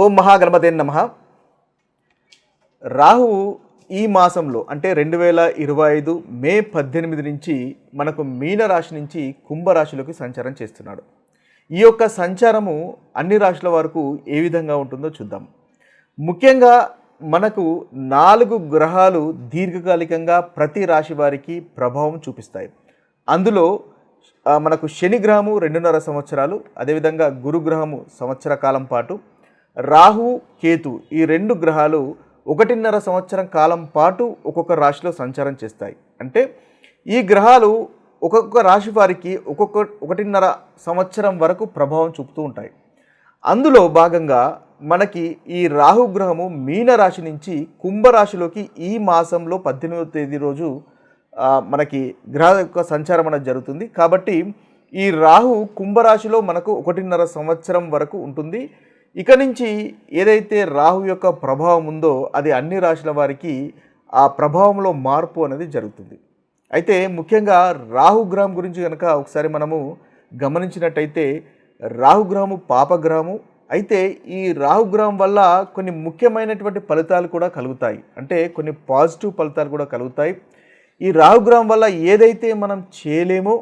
ఓం మహాగణపతే నమ. రాహువు ఈ మాసంలో అంటే రెండు వేల ఇరవై ఐదు మే పద్దెనిమిది నుంచి మనకు మీనరాశి నుంచి కుంభరాశిలోకి సంచారం చేస్తున్నాడు. ఈ యొక్క సంచారము అన్ని రాశుల వరకు ఏ విధంగా ఉంటుందో చూద్దాం. ముఖ్యంగా మనకు నాలుగు గ్రహాలు దీర్ఘకాలికంగా ప్రతి రాశి వారికి ప్రభావం చూపిస్తాయి. అందులో మనకు శని గ్రహము రెండున్నర సంవత్సరాలు అదేవిధంగా గురుగ్రహము సంవత్సర కాలం పాటు రాహు కేతు ఈ రెండు గ్రహాలు ఒకటిన్నర సంవత్సరం కాలం పాటు ఒక్కొక్క రాశిలో సంచారం చేస్తాయి. అంటే ఈ గ్రహాలు ఒక్కొక్క రాశి వారికి ఒక్కొక్క ఒకటిన్నర సంవత్సరం వరకు ప్రభావం చూపుతూ ఉంటాయి. అందులో భాగంగా మనకి ఈ రాహు గ్రహము మీన రాశి నుంచి కుంభరాశిలోకి ఈ మాసంలో పద్దెనిమిదవ తేదీ రోజు మనకి గ్రహ యొక్క సంచారం అనేది జరుగుతుంది. కాబట్టి ఈ రాహు కుంభరాశిలో మనకు ఒకటిన్నర సంవత్సరం వరకు ఉంటుంది. ఇక నుంచి ఏదైతే రాహు యొక్క ప్రభావం ఉందో అది అన్ని రాశుల వారికి ఆ ప్రభావంలో మార్పు అనేది జరుగుతుంది. అయితే ముఖ్యంగా రాహుగ్రహం గురించి కనుక ఒకసారి మనము గమనించినట్టయితే రాహుగ్రహము పాపగ్రహము అయితే ఈ రాహుగ్రహం వల్ల కొన్ని ముఖ్యమైనటువంటి ఫలితాలు కూడా కలుగుతాయి. అంటే కొన్ని పాజిటివ్ ఫలితాలు కూడా కలుగుతాయి. ఈ రాహుగ్రహం వల్ల ఏదైతే మనం చేయలేమో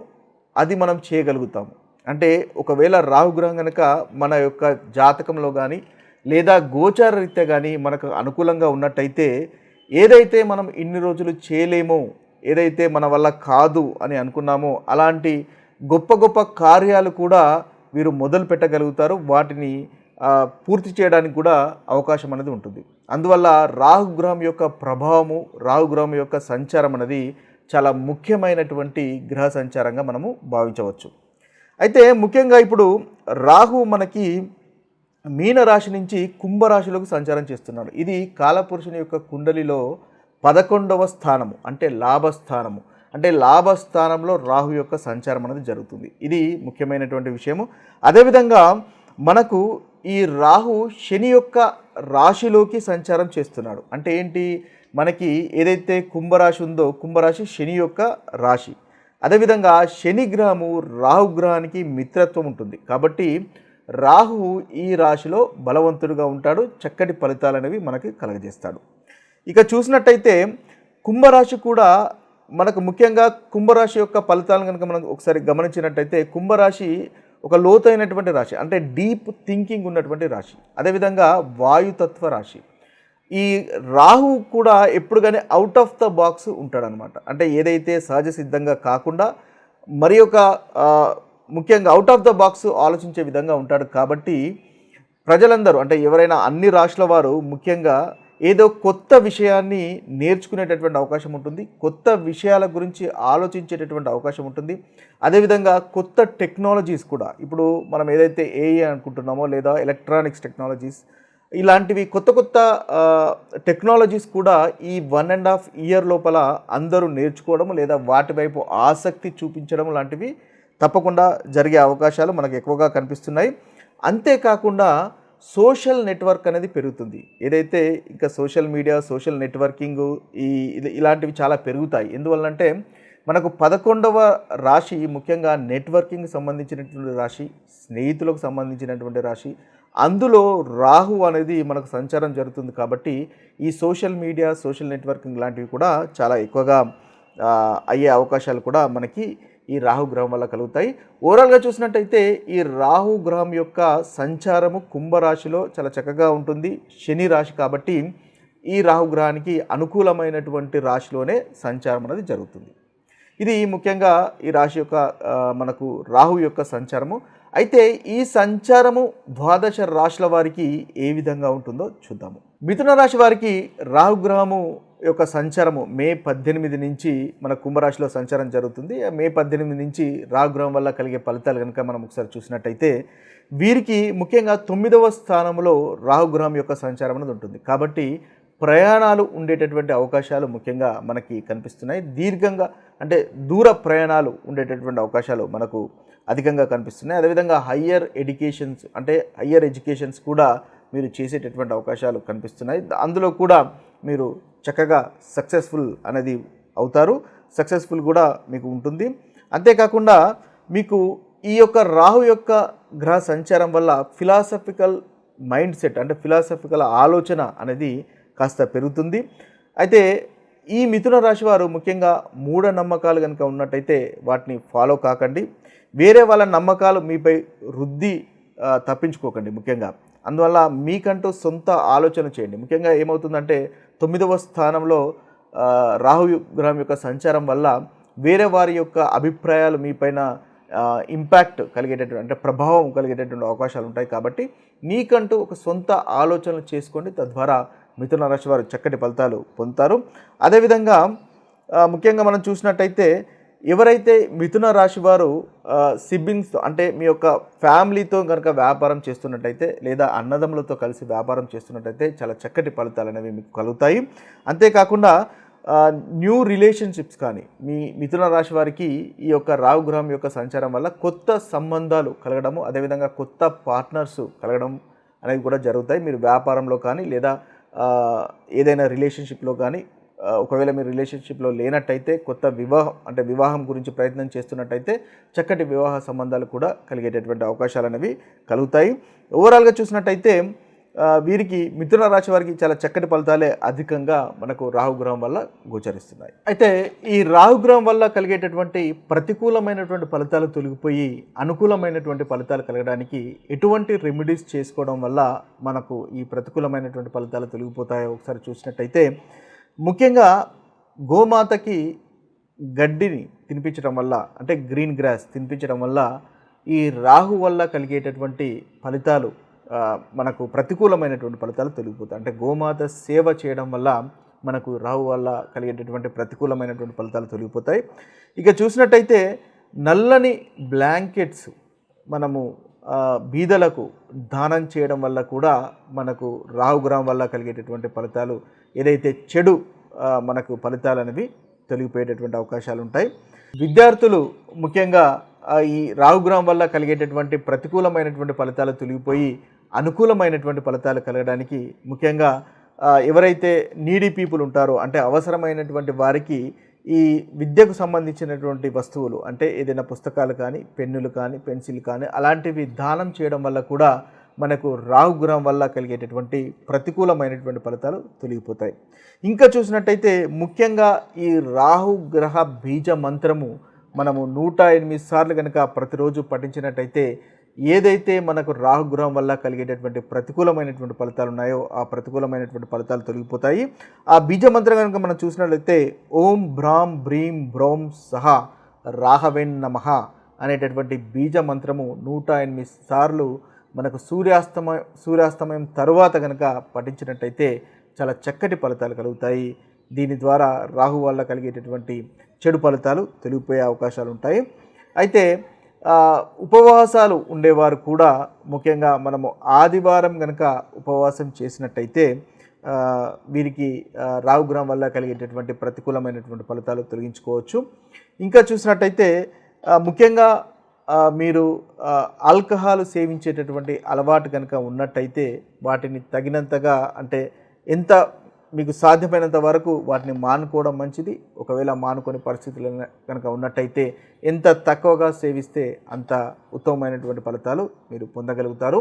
అది మనం చేయగలుగుతాము. అంటే ఒకవేళ రాహుగ్రహం కనుక మన యొక్క జాతకంలో కానీ లేదా గోచార రీత్యా కానీ మనకు అనుకూలంగా ఉన్నట్టయితే ఏదైతే మనం ఇన్ని రోజులు చేయలేమో ఏదైతే మన వల్ల కాదు అని అనుకున్నామో అలాంటి గొప్ప గొప్ప కార్యాలు కూడా వీరు మొదలు పెట్టగలుగుతారు. వాటిని పూర్తి చేయడానికి కూడా అవకాశం అనేది ఉంటుంది. అందువల్ల రాహుగ్రహం యొక్క ప్రభావము రాహుగ్రహం యొక్క సంచారం అనేది చాలా ముఖ్యమైనటువంటి గ్రహ సంచారంగా మనము భావించవచ్చు. అయితే ముఖ్యంగా ఇప్పుడు రాహు మనకి మీనరాశి నుంచి కుంభరాశిలోకి సంచారం చేస్తున్నాడు ఇది కాలపురుషుని యొక్క కుండలిలో పదకొండవ స్థానము అంటే లాభస్థానము. అంటే లాభస్థానంలో రాహు యొక్క సంచారం అనేది జరుగుతుంది. ఇది ముఖ్యమైనటువంటి విషయము. అదేవిధంగా మనకు ఈ రాహు శని యొక్క రాశిలోకి సంచారం చేస్తున్నాడు. అంటే ఏంటి? మనకి ఏదైతే కుంభరాశి ఉందో కుంభరాశి శని యొక్క రాశి. అదేవిధంగా శనిగ్రహము రాహుగ్రహానికి రాహు మిత్రత్వం ఉంటుంది. కాబట్టి రాహు ఈ రాశిలో బలవంతుడుగా ఉంటాడు చక్కటి ఫలితాలు అనేవి మనకి కలగజేస్తాడు. ఇక చూసినట్టయితే కుంభరాశి కూడా మనకు ముఖ్యంగా కుంభరాశి యొక్క ఫలితాలను కనుక మనం ఒకసారి గమనించినట్టయితే కుంభరాశి ఒక లోతైనటువంటి రాశి అంటే డీప్ థింకింగ్ ఉన్నటువంటి రాశి. అదేవిధంగా వాయుతత్వ రాశి. ఈ రాహు కూడా ఎప్పుడు కానీ అవుట్ ఆఫ్ ద బాక్స్ ఉంటాడనమాట. అంటే ఏదైతే సహజ సిద్ధంగా కాకుండా మరి ఒక ముఖ్యంగా అవుట్ ఆఫ్ ద బాక్స్ ఆలోచించే విధంగా ఉంటాడు కాబట్టి ప్రజలందరూ అంటే ఎవరైనా అన్ని రాష్ట్రాల వారు ముఖ్యంగా ఏదో కొత్త విషయాన్ని నేర్చుకునేటటువంటి అవకాశం ఉంటుంది కొత్త విషయాల గురించి ఆలోచించేటటువంటి అవకాశం ఉంటుంది. అదేవిధంగా కొత్త టెక్నాలజీస్ కూడా ఇప్పుడు మనం ఏదైతే ఏఐ అనుకుంటున్నామో లేదా ఎలక్ట్రానిక్స్ టెక్నాలజీస్ ఇలాంటివి కొత్త కొత్త టెక్నాలజీస్ కూడా ఈ వన్ అండ్ హాఫ్ ఇయర్ లోపల అందరూ నేర్చుకోవడం లేదా వాటి వైపు ఆసక్తి చూపించడం లాంటివి తప్పకుండా జరిగే అవకాశాలు మనకు ఎక్కువగా కనిపిస్తున్నాయి. అంతేకాకుండా సోషల్ నెట్వర్క్ అనేది పెరుగుతుంది. ఏదైతే ఇంకా సోషల్ మీడియా సోషల్ నెట్వర్కింగ్ ఈ ఇలాంటివి చాలా పెరుగుతాయి. ఎందువల్లంటే మనకు పదకొండవ రాశి ముఖ్యంగా నెట్వర్కింగ్ సంబంధించినటువంటి రాశి స్నేహితులకు సంబంధించినటువంటి రాశి అందులో రాహు అనేది మనకు సంచారం జరుగుతుంది కాబట్టి ఈ సోషల్ మీడియా సోషల్ నెట్వర్కింగ్ లాంటివి కూడా చాలా ఎక్కువగా అయ్యే అవకాశాలు కూడా మనకి ఈ రాహు గ్రహం వల్ల కలుగుతాయి. ఓవరాల్గా చూసినట్టయితే ఈ రాహు గ్రహం యొక్క సంచారము కుంభరాశిలో చాలా చక్కగా ఉంటుంది. శని రాశి కాబట్టి ఈ రాహు గ్రహానికి అనుకూలమైనటువంటి రాశిలోనే సంచారం అనేది జరుగుతుంది. ఇది ముఖ్యంగా ఈ రాశి యొక్క మనకు రాహు యొక్క సంచారము. అయితే ఈ సంచారము ద్వాదశ రాశుల వారికి ఏ విధంగా ఉంటుందో చూద్దాము. మిథున రాశి వారికి రాహుగ్రహము యొక్క సంచారము మే పద్దెనిమిది నుంచి మన కుంభరాశిలో సంచారం జరుగుతుంది. మే పద్దెనిమిది నుంచి రాహుగ్రహం వల్ల కలిగే ఫలితాలు కనుక మనం ఒకసారి చూసినట్టయితే వీరికి ముఖ్యంగా తొమ్మిదవ స్థానంలో రాహుగ్రహం యొక్క సంచారం అనేది ఉంటుంది. కాబట్టి ప్రయాణాలు ఉండేటటువంటి అవకాశాలు ముఖ్యంగా మనకి కనిపిస్తున్నాయి. దీర్ఘంగా అంటే దూర ప్రయాణాలు ఉండేటటువంటి అవకాశాలు మనకు అధికంగా కనిపిస్తున్నాయి. అదేవిధంగా హయ్యర్ ఎడ్యుకేషన్స్ అంటే హయ్యర్ ఎడ్యుకేషన్స్ కూడా మీరు చేసేటటువంటి అవకాశాలు కనిపిస్తున్నాయి. అందులో కూడా మీరు చక్కగా సక్సెస్ఫుల్ అనేది అవుతారు. సక్సెస్ఫుల్ కూడా మీకు ఉంటుంది. అంతేకాకుండా మీకు ఈ యొక్క రాహు యొక్క గ్రహ సంచారం వల్ల ఫిలాసఫికల్ మైండ్ సెట్ అంటే ఫిలాసఫికల్ ఆలోచన అనేది కాస్త పెరుగుతుంది. అయితే ఈ మిథున రాశి వారు ముఖ్యంగా మూఢనమ్మకాలు కనుక ఉన్నట్టయితే వాటిని ఫాలో కాకండి. వేరే వాళ్ళ నమ్మకాలు మీపై రుద్ది తప్పించుకోకండి ముఖ్యంగా. అందువల్ల మీకంటూ సొంత ఆలోచన చేయండి. ముఖ్యంగా ఏమవుతుందంటే తొమ్మిదవ స్థానంలో ఆ, రాహు గ్రహం యొక్క సంచారం వల్ల వేరే వారి యొక్క అభిప్రాయాలు మీపైన ఇంపాక్ట్ కలిగేటటువంటి అంటే ప్రభావం కలిగేటటువంటి అవకాశాలు ఉంటాయి కాబట్టి మీకంటూ ఒక సొంత ఆలోచనలు చేసుకోండి. తద్వారా మిథున రాశి వారు చక్కటి ఫలితాలు పొందుతారు. అదేవిధంగా ముఖ్యంగా మనం చూసినట్టయితే ఎవరైతే మిథున రాశి వారు సిబ్బింగ్స్తో అంటే మీ యొక్క ఫ్యామిలీతో కనుక వ్యాపారం చేస్తున్నట్టయితే లేదా అన్నదమ్ములతో కలిసి వ్యాపారం చేస్తున్నట్టయితే చాలా చక్కటి ఫలితాలు అనేవి మీకు కలుగుతాయి. అంతేకాకుండా న్యూ రిలేషన్షిప్స్ కానీ మీ మిథున రాశి వారికి ఈ యొక్క రావు గ్రహం యొక్క సంచారం వల్ల కొత్త సంబంధాలు కలగడము అదేవిధంగా కొత్త పార్ట్నర్స్ కలగడం అనేవి కూడా జరుగుతాయి. మీరు వ్యాపారంలో కానీ లేదా ఏదైనా రిలేషన్షిప్లో కానీ ఒకవేళ మీరు రిలేషన్షిప్లో లేనట్టయితే కొత్త వివాహం అంటే వివాహం గురించి ప్రయత్నం చేస్తున్నట్టయితే చక్కటి వివాహ సంబంధాలు కూడా కలిగేటటువంటి అవకాశాలు అనేవి కలుగుతాయి. ఓవరాల్గా చూసినట్టయితే వీరికి మిథున రాశి వారికి చాలా చక్కటి ఫలితాలే అధికంగా మనకు రాహుగ్రహం వల్ల గోచరిస్తున్నాయి. అయితే ఈ రాహుగ్రహం వల్ల కలిగేటటువంటి ప్రతికూలమైనటువంటి ఫలితాలు తొలగిపోయి అనుకూలమైనటువంటి ఫలితాలు కలగడానికి ఎటువంటి రెమెడీస్ చేసుకోవడం వల్ల మనకు ఈ ప్రతికూలమైనటువంటి ఫలితాలు తొలగిపోతాయో ఒకసారి చూసినట్టయితే ముఖ్యంగా గోమాతకి గడ్డిని తినిపించడం వల్ల అంటే గ్రీన్ గ్రాస్ తినిపించడం వల్ల ఈ రాహు వల్ల కలిగేటటువంటి ఫలితాలు మనకు ప్రతికూలమైనటువంటి ఫలితాలు తొలగిపోతాయి. అంటే గోమాత సేవ చేయడం వల్ల మనకు రాహు వల్ల కలిగేటటువంటి ప్రతికూలమైనటువంటి ఫలితాలు తొలగిపోతాయి. ఇక చూసినట్టయితే నల్లని బ్లాంకెట్స్ మనము బీదలకు దానం చేయడం వల్ల కూడా మనకు రాహుగ్రహం వల్ల కలిగేటటువంటి ఫలితాలు ఏదైతే చెడు మనకు ఫలితాలు అనేవి తొలగిపోయేటటువంటి అవకాశాలు ఉంటాయి. విద్యార్థులు ముఖ్యంగా ఈ రాహుగ్రహం వల్ల కలిగేటటువంటి ప్రతికూలమైనటువంటి ఫలితాలు తొలగిపోయి అనుకూలమైనటువంటి ఫలితాలు కలగడానికి ముఖ్యంగా ఎవరైతే నీడీ పీపుల్ ఉంటారో అంటే అవసరమైనటువంటి వారికి ఈ విద్యకు సంబంధించినటువంటి వస్తువులు అంటే ఏదైనా పుస్తకాలు కానీ పెన్నులు కానీ పెన్సిల్ కానీ అలాంటివి దానం చేయడం వల్ల కూడా మనకు రాహు గ్రహం వల్ల కలిగేటటువంటి ప్రతికూలమైనటువంటి ఫలితాలు తొలగిపోతాయి. ఇంకా చూసినట్టయితే ముఖ్యంగా ఈ రాహు గ్రహ బీజ మంత్రము మనము నూట ఎనిమిది సార్లు కనుక ప్రతిరోజు పఠించినట్టయితే ఏదైతే మనకు రాహుగ్రహం వల్ల కలిగేటటువంటి ప్రతికూలమైనటువంటి ఫలితాలు ఉన్నాయో ఆ ప్రతికూలమైనటువంటి ఫలితాలు తొలగిపోతాయి. ఆ బీజ మంత్రం కనుక మనం చూసినట్లయితే ఓం భ్రాం భ్రీం బ్రౌం సహా రాహవేన్ నమః అనేటటువంటి బీజ మంత్రము నూట ఎనిమిది సార్లు మనకు సూర్యాస్తమ సూర్యాస్తమయం తరువాత కనుక పఠించినట్టయితే చాలా చక్కటి ఫలితాలు కలుగుతాయి. దీని ద్వారా రాహు వల్ల కలిగేటటువంటి చెడు ఫలితాలు తొలగిపోయే అవకాశాలు ఉంటాయి. అయితే ఉపవాసాలు ఉండేవారు కూడా ముఖ్యంగా మనము ఆదివారం కనుక ఉపవాసం చేసినట్టయితే వీరికి ఆ, రాహుగ్రహం వల్ల కలిగేటటువంటి ప్రతికూలమైనటువంటి ఫలితాలు తొలగించుకోవచ్చు. ఇంకా చూసినట్టయితే ముఖ్యంగా మీరు ఆల్కహాల్ సేవించేటటువంటి అలవాటు కనుక ఉన్నట్టయితే వాటిని తగినంతగా అంటే ఎంత మీకు సాధ్యమైనంత వరకు వాటిని మానుకోవడం మంచిది. ఒకవేళ మానుకొని పరిస్థితులు కనుక ఉన్నట్టయితే ఎంత తక్కువగా సేవిస్తే అంత ఉత్తమమైనటువంటి ఫలితాలు మీరు పొందగలుగుతారు.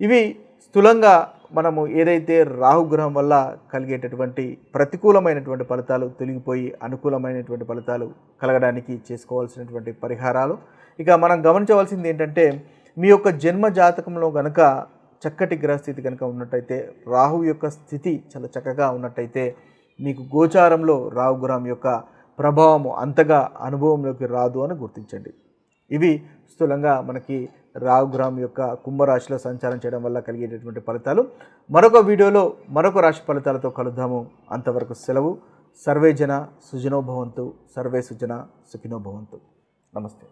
ఇవి స్థూలంగా మనము ఏదైతే రాహుగ్రహం వల్ల కలిగేటటువంటి ప్రతికూలమైనటువంటి ఫలితాలు తొలగిపోయి అనుకూలమైనటువంటి ఫలితాలు కలగడానికి చేసుకోవాల్సినటువంటి పరిహారాలు. ఇక మనం గమనించవలసింది ఏంటంటే మీ యొక్క జన్మ జాతకంలో గనక చక్కటి గ్రహస్థితి కనుక ఉన్నట్టయితే రాహు యొక్క స్థితి చాలా చక్కగా ఉన్నట్టయితే మీకు గోచారంలో రాహు గ్రహం యొక్క ప్రభావము అంతగా అనుభవంలోకి రాదు అని గుర్తించండి. ఇవి స్థూలంగా మనకి రాహు గ్రహం యొక్క కుంభరాశిలో సంచారం చేయడం వల్ల కలిగేటటువంటి ఫలితాలు. మరొక వీడియోలో మరొక రాశి ఫలితాలతో కలుద్దాము. అంతవరకు సెలవు. సర్వే జన సుజనోభవంతు సర్వే సుజన సుఖినోభవంతు నమస్తే.